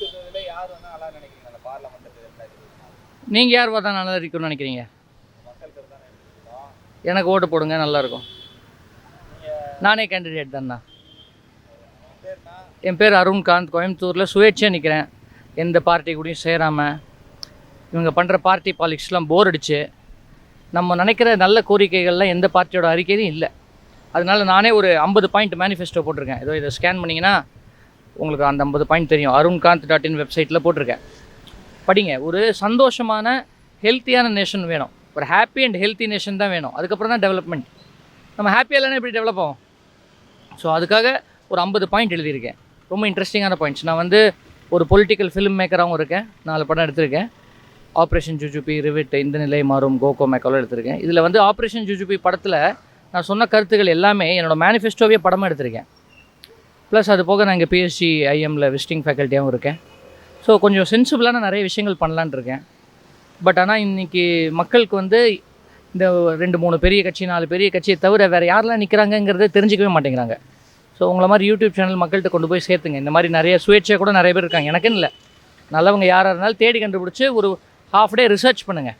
தொகுதியில் யார் வந்து நல்லா நினைக்கிறீங்க. அந்த பார்லமெண்ட் ரெண்டாயிரத்தி இருபத்தி நாலு நீங்கள் யார் பார்த்தா நல்லா இருக்கும்னு நினைக்கிறீங்க? எனக்கு ஓட்டு போடுங்க நல்லாயிருக்கும் நானே கேண்டிடேட் தான்ண்ணா. என் பேர் அருண்காந்த் கோயம்புத்தூரில் சுயேட்சையாக நிற்கிறேன் எந்த பார்ட்டி கூடயும் சேராமல் இவங்க பண்ணுற பார்ட்டி பாலிடிக்ஸ்லாம் போர் அடிச்சு. நம்ம நினைக்கிற நல்ல கோரிக்கைகள்லாம் எந்த பார்ட்டியோட அறிக்கையும் இல்லை. அதனால நானே ஒரு ஐம்பது பாயிண்ட் மேனிஃபெஸ்டோ போட்டிருக்கேன். ஏதோ இதை ஸ்கேன் பண்ணிங்கன்னா உங்களுக்கு அந்த ஐம்பது பாயிண்ட் தெரியும். அருண்காந்த் டாட் இன் வெப்சைட்டில் போட்டிருக்கேன். படிங்க. ஒரு சந்தோஷமான ஹெல்த்தியான நேஷன் வேணும். ஒரு ஹாப்பி அண்ட் ஹெல்த்தி நேஷன் தான் வேணும். அதுக்கப்புறம் தான் டெவலப்மெண்ட் நம்ம ஹாப்பியாக இல்லைன்னா எப்படி டெவலப் ஆகும்? ஸோ அதுக்காக ஒரு ஐம்பது பாயிண்ட் எழுதியிருக்கேன். ரொம்ப இன்ட்ரெஸ்டிங்கான பாயிண்ட்ஸ் நான் வந்து ஒரு பொலிட்டிக்கல் ஃபிலிம் மேக்கராகவும் இருக்கேன். நாலு படம் எடுத்திருக்கேன். ஆப்ரேஷன் ஜுஜுபி ரிவிட் இந்த நிலை மாறும். கோகோ மேக்கோலாம் எடுத்திருக்கேன். இதில் வந்து ஆப்ரேஷன் ஜுஜுபி படத்தில் நான் சொன்ன கருத்துக்கள் எல்லாமே என்னோடய மேனிஃபெஸ்டோவே படமாக எடுத்திருக்கேன். ப்ளஸ் அது போக நான் இங்கே பிஎஸ்சி ஐஎம்மில் விசிட்டிங் ஃபேக்கல்ட்டியாகவும் இருக்கேன். ஸோ கொஞ்சம் சென்சிபிளான நிறைய விஷயங்கள் பண்ணலான்னு இருக்கேன். பட் ஆனால் இன்றைக்கி மக்களுக்கு வந்து இந்த ரெண்டு மூணு பெரிய கட்சி நாலு பெரிய கட்சியை தவிர வேறு யாரெல்லாம் நிற்கிறாங்கங்கிறத தெரிஞ்சிக்கவே மாட்டேங்கிறாங்க. ஸோ உங்களை மாதிரி யூடியூப் சேனல் மக்கள்கிட்ட கொண்டு போய் சேர்த்துங்க. இந்த மாதிரி நிறைய சுயேட்சையாக கூட நிறைய பேர் இருக்காங்க. எனக்குன்னு இல்லை. நல்லவங்க யாராக இருந்தாலும் தேடி கண்டுபிடிச்சி ஒரு ஹாஃப் டே ரிசர்ச் பண்ணுங்கள்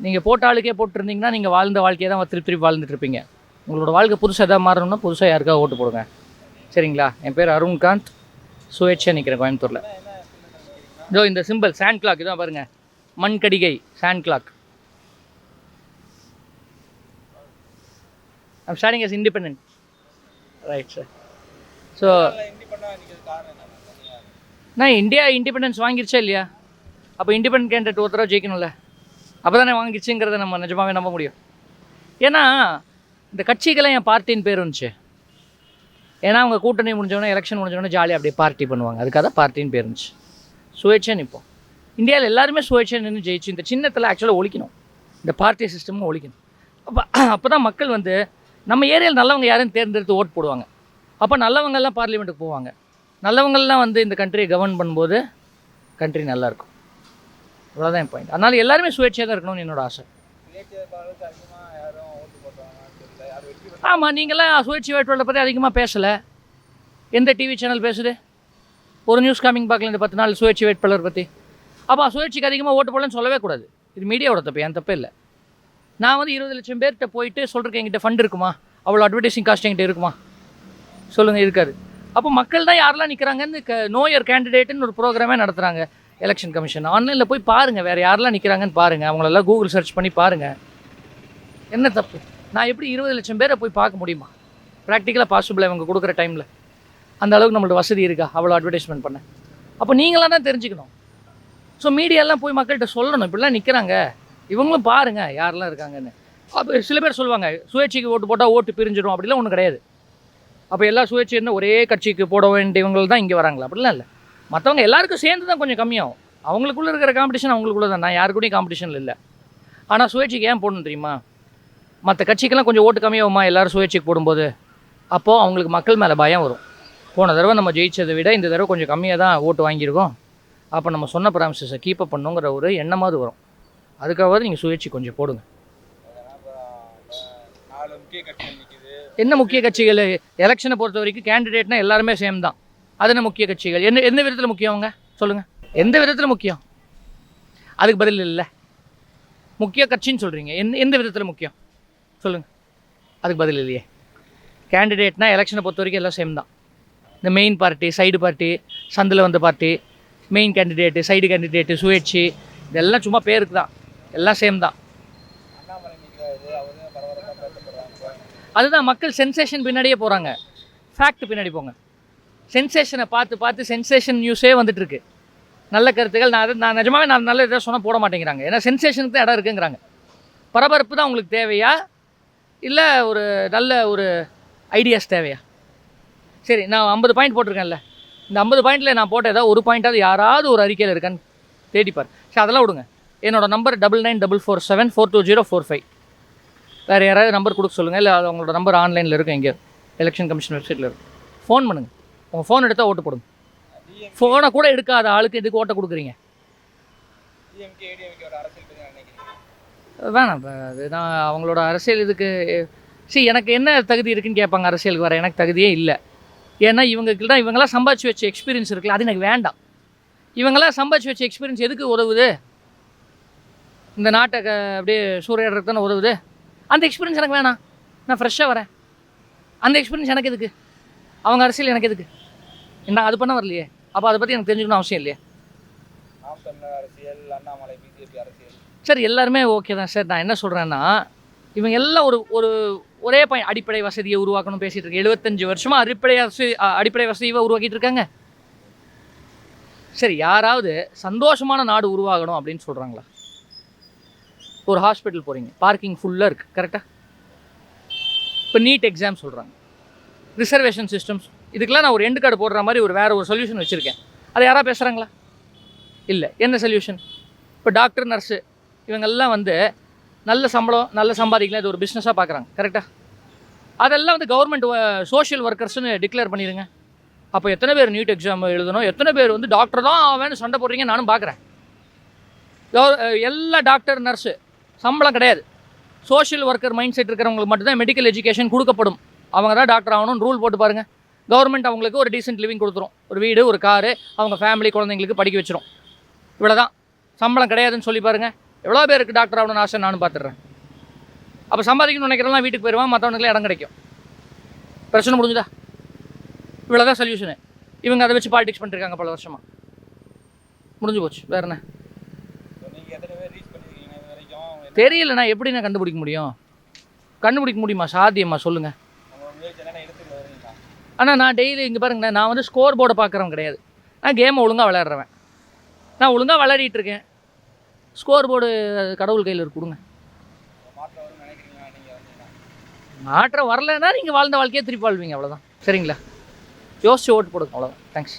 நீங்கள் போட்ட ஆளுக்கே போட்டிருந்தீங்கன்னா நீங்கள் வாழ்ந்த வாழ்க்கையை தான் திருப்பி திருப்பி வாழ்ந்துட்டு இருப்பீங்க. உங்களோட வாழ்க்கை புதுசாக எதாவது மாறணும்னா புதுசாக யாருக்காக ஓட்டு போடுங்க. சரிங்களா? என் பேர் அருண்காந்த். சுயேட்சா நிற்கிறேன் கோயம்புத்தூரில். இதோ இந்த சிம்பிள் சாண்ட் கிளாக் இதான் பாருங்கள் மண் கடிகை sand clock I'm starting as independent right sir so நான் இந்தியா இண்டிபெண்டன்ஸ் வாங்கிருச்சா இல்லையா? அப்போ இண்டிபெண்ட் கேண்டிடேட் ஒரு தடவை ஜெயிக்கணும்ல. அப்போ தானே வாங்கிச்சுங்கிறத நம்ம நிஜமாகவே நம்ப முடியும். ஏன்னா இந்த கட்சிக்கெல்லாம் என் பார்ட்டின்னு பேர் வந்துச்சு. ஏன்னா அவங்க கூட்டணி முடிஞ்சோடனே எலெக்ஷன் முடிஞ்சவொடனே ஜாலியாக அப்படியே பார்ட்டி பண்ணுவாங்க. அதுக்காக தான் பார்ட்டின்னு பேர் இருந்துச்சு. சுயேட்சை நிற்போம் இந்தியாவில் எல்லாருமே சுயேட்சை நின்று ஜெயிச்சு இந்த சின்னத்தில் ஆக்சுவலாக ஒழிக்கணும். இந்த பார்ட்டி சிஸ்டமும் ஒழிக்கணும். அப்போ அப்போ தான் மக்கள் வந்து நம்ம ஏரியாவில் நல்லவங்க யாரையும் தேர்ந்தெடுத்து ஓட்டு போடுவாங்க. அப்போ நல்லவங்கள்லாம் பார்லிமெண்ட்டுக்கு போவாங்க. நல்லவங்கள்லாம் வந்து இந்த கண்ட்ரியை கவர்ன் பண்ணும்போது கண்ட்ரி நல்லாயிருக்கும் அவ்வளோதான் என் பாயிண்ட் அதனால் எல்லாருமே சுயேட்சையாக தான் இருக்கணும்னு என்னோட ஆசை சுயேட்சை வேட்பாளருக்கு அதிகமாக யாரும் ஓட்டு போடுறாங்கன்னு தெரியல யார் வெற்றி பெற்றா ஆமாம் நீங்களாம் சுயேட்சை வேட்பாளரை பற்றி அதிகமாக பேசலை. எந்த டிவி சேனல் பேசுது? ஒரு நியூஸ் காமிங் பார்க்கல இந்த பத்து நாள் சுயேட்சை வேட்பாளர் பற்றி அப்போ சுயேட்சைக்கு அதிகமாக ஓட்டு போடலன்னு சொல்லவே கூடாது. இது மீடியாவோட தப்பு என் தப்பே இல்லை. நான் வந்து இருபது லட்சம் பேர்கிட்ட போயிட்டு சொல்கிறேன் என்கிட்ட ஃபண்ட் இருக்குமா? அவ்வளோ அட்வர்டைசிங் காஸ்ட் என்கிட்ட இருக்குமா? சொல்லுங்கள் இருக்காது. அப்போ மக்கள் தான் யாரெல்லாம் நிற்கிறாங்கன்னு க நோயர் கேண்டிடேட்டுன்னு ஒரு ப்ரோக்ராமே நடத்துகிறாங்க எலெக்ஷன் கமிஷன் ஆன்லைனில் போய் பாருங்கள் வேறு யாரெல்லாம் நிற்கிறாங்கன்னு பாருங்கள் அவங்களெல்லாம் கூகுள் சர்ச் பண்ணி பாருங்கள் என்ன தப்பு? நான் எப்படி இருபது லட்சம் பேரை போய் பார்க்க முடியுமா? ப்ராக்டிக்கலாக பாசிபிள் இவங்க கொடுக்குற டைமில் அந்த அளவுக்கு நம்மள்ட்ட வசதி இருக்கா? அவ்வளோ அட்வர்டைஸ்மெண்ட் பண்ண. அப்போ நீங்களாம் தான் தெரிஞ்சுக்கணும். ஸோ மீடியாலாம் போய் மக்கள்கிட்ட சொல்லணும். இப்படிலாம் நிற்கிறாங்க இவங்களும் பாருங்கள் யாரெல்லாம் இருக்காங்கன்னு. அப்போ சில பேர் சொல்லுவாங்க சுயேட்சைக்கு ஓட்டு போட்டால் ஓட்டு பிரிஞ்சிடும். அப்படிலாம் ஒன்றும் கிடையாது. அப்போ எல்லா சுயேட்சை என்ன ஒரே கட்சிக்கு போட வேண்டியவங்க தான் இங்கே வராங்களா? அப்படிலாம் இல்லை. மற்றவங்க எல்லாருக்கும் சேர்ந்து தான் கொஞ்சம் கம்மியாகும். அவங்களுக்குள்ளே இருக்கிற காம்படிஷன் அவங்களுக்குள்ளே தான் நான் யாரு கூடயும் இல்லை. ஆனால் சுயேட்சைக்கு ஏன் போடணும் தெரியுமா? மற்ற கட்சிக்கெல்லாம் கொஞ்சம் ஓட்டு கம்மியாகுமா? எல்லோரும் சுயேட்சைக்கு போடும்போது அப்போது அவங்களுக்கு மக்கள் மேலே பயம் வரும். போன தடவை நம்ம ஜெயிச்சதை விட இந்த தடவை கொஞ்சம் கம்மியாக தான் ஓட்டு வாங்கியிருக்கோம். அப்போ நம்ம சொன்ன ப்ராமிசஸை கீப் அப் பண்ணுங்கிற ஒரு எண்ணமாவது வரும். அதுக்காவது நீங்கள் சுயேட்சை கொஞ்சம் போடுங்க. என்ன முக்கிய கட்சிகள்? எலெக்ஷனை பொறுத்த வரைக்கும் கேண்டிடேட்னா எல்லாருமே சேம் தான். அது என்ன முக்கிய கட்சிகள்? என்ன எந்த விதத்தில் முக்கியவங்க சொல்லுங்கள் எந்த விதத்தில் முக்கியம்? அதுக்கு பதில் இல்லை. முக்கிய கட்சின்னு சொல்கிறீங்க எந்த எந்த விதத்தில் முக்கியம்? சொல்லுங்கள் அதுக்கு பதில் இல்லையே. கேண்டிடேட்னா எலெக்ஷனை பொறுத்த வரைக்கும் எல்லாம் சேம் தான். இந்த மெயின் பார்ட்டி சைடு பார்ட்டி சந்தில் வந்த party main candidate side candidate சுயேட்சி இதெல்லாம் சும்மா பேருக்கு தான். எல்லாம் சேம் தான். அதுதான் மக்கள் சென்சேஷன் பின்னாடியே போகிறாங்க ஃபேக்ட் பின்னாடி போங்க. சென்சேஷனை பார்த்து பார்த்து சென்சேஷன் நியூஸே வந்துட்டுருக்கு. நல்ல கருத்துக்கள் நான் அதை நான் நிஜமாவே நான் நல்ல இதை சொன்னால் போட மாட்டேங்கிறாங்க. ஏன்னா சென்சேஷனுக்கு தான் இடம் இருக்குங்கிறாங்க. பரபரப்பு தான் உங்களுக்கு தேவையா? இல்லை ஒரு நல்ல ஒரு ஐடியாஸ் தேவையா? சரி நான் ஐம்பது பாயிண்ட் போட்டிருக்கேன்ல. இந்த ஐம்பது பாயிண்டில் நான் போட்ட ஏதாவது ஒரு பாயிண்ட்டாவது யாராவது ஒரு அறிக்கையில் இருக்கான்னு தேடிப்பார் சரி அதெல்லாம் விடுங்க. என்னோட number double nine double four seven four two zero four five வேறு யாராவது நம்பர் கொடுக்க சொல்லுங்கள் இல்லை அவங்களோட நம்பர் ஆன்லைனில் இருக்கும் எங்கேயோ எலெக்ஷன் கமிஷன் வெப்சைட்டில் இருக்கும். ஃபோன் பண்ணுங்கள் உங்கள் ஃபோன் எடுத்தால் ஓட்டு போடுங்க. ஃபோனை கூட எடுக்காத ஆளுக்கு எதுக்கு ஓட்டை கொடுக்குறீங்க? வேணாம் அதுதான் அவங்களோட அரசியல் இதுக்கு சரி எனக்கு என்ன தகுதி இருக்குன்னு கேட்பாங்க அரசியலுக்கு வர எனக்கு தகுதியே இல்லை. ஏன்னா இவங்கக்கிட்ட இவங்கெல்லாம் சம்பாதிச்சு வச்ச எக்ஸ்பீரியன்ஸ் இருக்குல்ல அது எனக்கு வேண்டாம். இவங்கெல்லாம் சம்பாதிச்சு வச்ச எக்ஸ்பீரியன்ஸ் எதுக்கு உதவுது? இந்த நாட்டை அப்படியே சூறையாடுறதுக்கு தானே உதவுது? அந்த எக்ஸ்பீரியன்ஸ் எனக்கு வேணாம். நான் ஃப்ரெஷ்ஷாக வரேன். அந்த எக்ஸ்பீரியன்ஸ் எனக்கு எதுக்கு? அவங்க அரசியல் எனக்கு எதுக்கு? நான் அது பண்ண வரலையே? அப்போ அதை பற்றி எனக்கு தெரிஞ்சுக்கணும் அவசியம் இல்லையே? அரசியல் அண்ணாமலை பிஜேபி அரசியல். சார் எல்லாருமே ஓகே தான். சார் நான் என்ன சொல்கிறேன்னா இவங்க எல்லாம் ஒரு ஒரு ஒரே பையன் அடிப்படை வசதியை உருவாக்கணும் பேசிகிட்டு இருக்கு எழுபத்தஞ்சு வருஷமாக அடிப்படை வசதி அடிப்படை வசதியை உருவாக்கிட்டு இருக்காங்க. சரி யாராவது சந்தோஷமான நாடு உருவாகணும் அப்படின்னு சொல்கிறாங்களா ஒரு ஹாஸ்பிட்டல் போகிறீங்க பார்க்கிங் ஃபுல்லாக இருக்குது கரெக்டாக இப்போ நீட் எக்ஸாம் சொல்கிறாங்க ரிசர்வேஷன் சிஸ்டம்ஸ் இதுக்கெல்லாம் நான் ஒரு எண்டு கார்டு போடுற மாதிரி ஒரு வேறு ஒரு சொல்யூஷன் வச்சுருக்கேன். அதை யாராவது பேசுகிறாங்களா இல்லை. என்ன சொல்யூஷன் இப்போ டாக்டர் நர்ஸு இவங்கெல்லாம் வந்து நல்ல சம்பளம் நல்ல சம்பாதிக்கலாம் இது ஒரு பிஸ்னஸாக பார்க்குறாங்க கரெக்டாக அதெல்லாம் வந்து கவர்மெண்ட் சோஷியல் ஒர்க்கர்ஸ்னு டிக்ளேர் பண்ணிடுங்க. அப்போ எத்தனை பேர் நீட் எக்ஸாம் எழுதணும்? எத்தனை பேர் வந்து டாக்டர் தான் ஆவேன்னு சண்டை போடுறீங்க நானும் பார்க்குறேன் எல்லா டாக்டர் நர்ஸு சம்பளம் கிடையாது. சோஷியல் ஒர்க்கர் மைண்ட் செட் இருக்கிறவங்களுக்கு மட்டும்தான் மெடிக்கல் எஜுகேஷன் கொடுக்கப்படும். அவங்க தான் டாக்டர் ஆகணும்னு ரூல் போட்டு பாருங்கள் கவர்மெண்ட் அவங்களுக்கு ஒரு டீசென்ட் லிவிங் கொடுத்துரும். ஒரு வீடு ஒரு காரு அவங்க ஃபேமிலி குழந்தைங்களுக்கு படிக்க வச்சிரும். இவ்வளோ தான் சம்பளம் கிடையாதுன்னு சொல்லி பாருங்கள் எவ்வளோ பேருக்கு டாக்டர் ஆகணும்னு ஆசை? நானும் பார்த்துட்றேன். அப்போ சம்பாதிக்கணும்னு நினைக்கிறவங்களாம் வீட்டுக்கு போயிடுவான் மற்றவனுக்குலாம் இடம் கிடைக்கும். பிரச்சனை முடிஞ்சுதா? இவ்வளோ தான் சொல்யூஷனு இவங்க அதை வச்சு பாலிடிக்ஸ் பண்ணிருக்காங்க பல வருஷமாக முடிஞ்சு போச்சு. வேற என்ன? நீங்கள் தெரியலண்ணா எப்படி நான் கண்டுபிடிக்க முடியும்? கண்டுபிடிக்க முடியுமா? சாத்தியம்மா சொல்லுங்கள் ஆனால் நான் டெய்லி இங்கே பாருங்கண்ணா நான் வந்து ஸ்கோர் போர்டை பார்க்குறவன் கிடையாது. நான் கேமை ஒழுங்காக விளையாடுறவன். நான் ஒழுங்காக விளையாடிட்டு இருக்கேன். ஸ்கோர் போர்டு கடவுள் கையில் கொடுங்க. மாற்றம் வரும்னு நீங்கள் மாற்றம் வரலைன்னா நீங்கள் வாழ்ந்த வாழ்க்கையே திருப்பி வாழ்வீங்க அவ்வளோதான் சரிங்களா? யோசிச்சு ஓட்டு போடுங்க அவ்வளோதான் தேங்க்ஸ்